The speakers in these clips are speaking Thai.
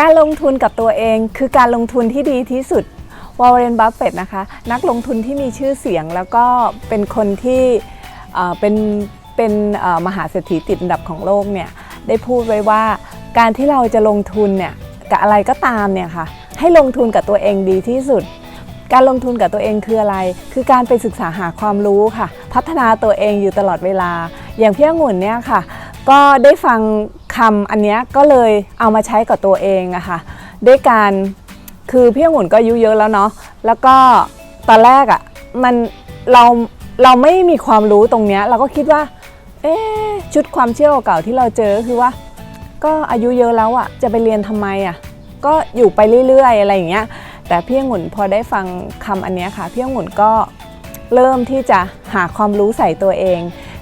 การลงทุนกับตัวเองคือการลงทุนที่ดีที่สุดวอร์เรนบัฟเฟตนะคะ นักลงทุนที่มีชื่อเสียงแล้วก็เป็นคนที่เป็นเป็นมหาเศรษฐีติดอันดับของโลกเนี่ยได้พูดไว้ว่าการที่เราจะลงทุนเนี่ยกับอะไรก็ตามเนี่ยค่ะให้ลงทุนกับตัวเองดีที่สุด การลงทุนกับตัวเองคืออะไร คือการไปศึกษาหาความรู้ค่ะ พัฒนาตัวเองอยู่ตลอดเวลา อย่างพี่องุ่นเนี่ยค่ะ ก็ได้ฟัง คำอันนี้ก็เลยเอามาใช้กับตัวเองอะค่ะด้วยการคือพี่องุ่นก็อายุเยอะแล้วเนาะแล้วก็ตอนแรกอะมันเราเราไม่มีความรู้ตรงเนี้ยเราก็คิดว่าเอ๊ชุดความเชื่อเก่าที่เราเจอคือว่า ก็อายุเยอะแล้วอะจะไปเรียนทำไมอะก็อยู่ไปเรื่อยๆ อะไรอย่างเงี้ยแต่พี่องุ่นพอได้ฟังคำอันเนี้ยค่ะพี่องุ่นก็เริ่มที่จะหาความรู้ใส่ตัวเอง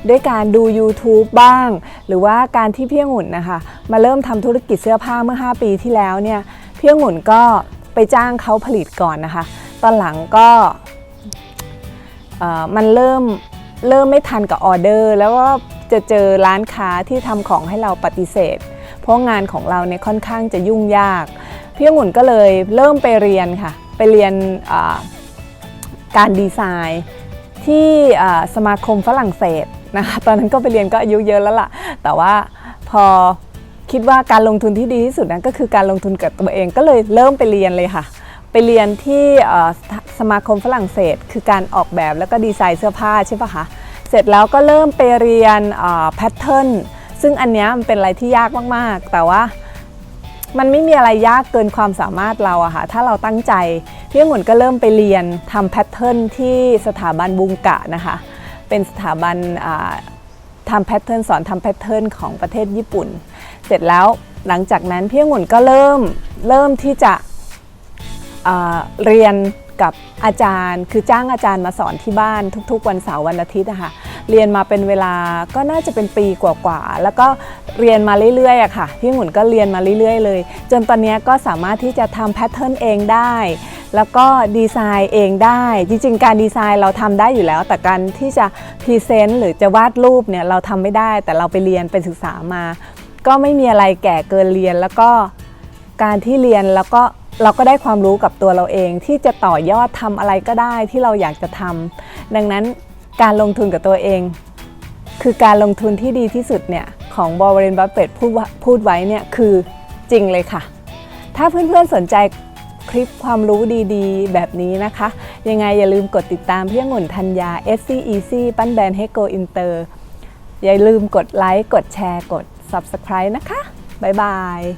ด้วยการดู YouTube บ้าง หรือว่าการที่พี่องุ่นนะคะ มาเริ่มทำธุรกิจเสื้อผ้าเมื่อ 5 ปีที่แล้วเนี่ยพี่องุ่นก็ไปจ้างเขาผลิตก่อนนะคะ ตอนหลังก็มันเริ่มเริ่มไม่ทันกับออเดอร์ แล้วก็จะเจอร้านค้าที่ทำของให้เราปฏิเสธ เพราะงานของเราเนี่ยค่อนข้างจะยุ่งยาก พี่องุ่นก็เลยเริ่มไปเรียนค่ะ ไปเรียนการดีไซน์ที่สมาคมฝรั่งเศส นะคะตอนนั้นก็ไปเรียนก็อายุเยอะแล้วล่ะ แต่ว่าพอคิดว่าการลงทุนที่ดีที่สุดนั้นก็คือการลงทุนกับตัวเองก็เลยเริ่มไปเรียนเลยค่ะ ไปเรียนที่สมาคมฝรั่งเศส คือการออกแบบแล้วก็ดีไซน์เสื้อผ้าใช่ปะคะเสร็จแล้วก็เริ่มไปเรียนแพทเทิร์นซึ่งอันนี้มันเป็นอะไรที่ยากมากๆ แต่ว่ามันไม่มีอะไรยากเกินความสามารถเราอะค่ะ ถ้าเราตั้งใจ พี่องุ่นก็เริ่มไปเรียนทำแพทเทิร์นที่สถาบันบุงกะนะคะ เป็นสถาบันทำแพทเทิร์นสอนทำแพทเทิร์นของประเทศญี่ปุ่น เสร็จแล้วหลังจากนั้นพี่องุ่นก็เริ่มเริ่มที่จะเรียนกับอาจารย์ คือจ้างอาจารย์มาสอนที่บ้านทุกๆ วันเสาร์วันอาทิตย์นะคะ เรียนมาเป็นเวลาก็น่าจะเป็นปีกว่าๆแล้วก็เรียนมาเรื่อยๆอะค่ะพี่องุ่นก็เรียนมาเรื่อย ๆ เลย จนตอนนี้ก็สามารถที่จะทำแพทเทิร์นเองได้ แล้วก็ดีไซน์เองได้ จริงๆ การดีไซน์เราทำได้อยู่แล้ว แต่การที่จะพรีเซนต์หรือจะวาดรูปเนี่ยเราทำไม่ได้ แต่เราไปเรียนไปศึกษามา ก็ไม่มีอะไรแก่เกินเรียนแล้วก็การที่เรียนแล้วก็เราก็ได้ความรู้กับตัวเราเองที่จะต่อยอดทำอะไรก็ได้ที่เราอยากจะทำดังนั้น การลงทุนกับตัวเอง คือการลงทุนที่ดีที่สุดเนี่ยของบอวเรนบัฟเฟตพูดพูดไว้เนี่ยคือจริงเลยค่ะ ถ้าเพื่อนๆสนใจคลิปความรู้ดีๆ แบบนี้นะคะ ยังไงอย่าลืมกดติดตามพี่องุ่นธัญญา SC Easy ปั้นแบรนด์ให้ Go Inter อย่าลืมกดไลค์ กดแชร์ กด Subscribe นะคะ บ๊ายบาย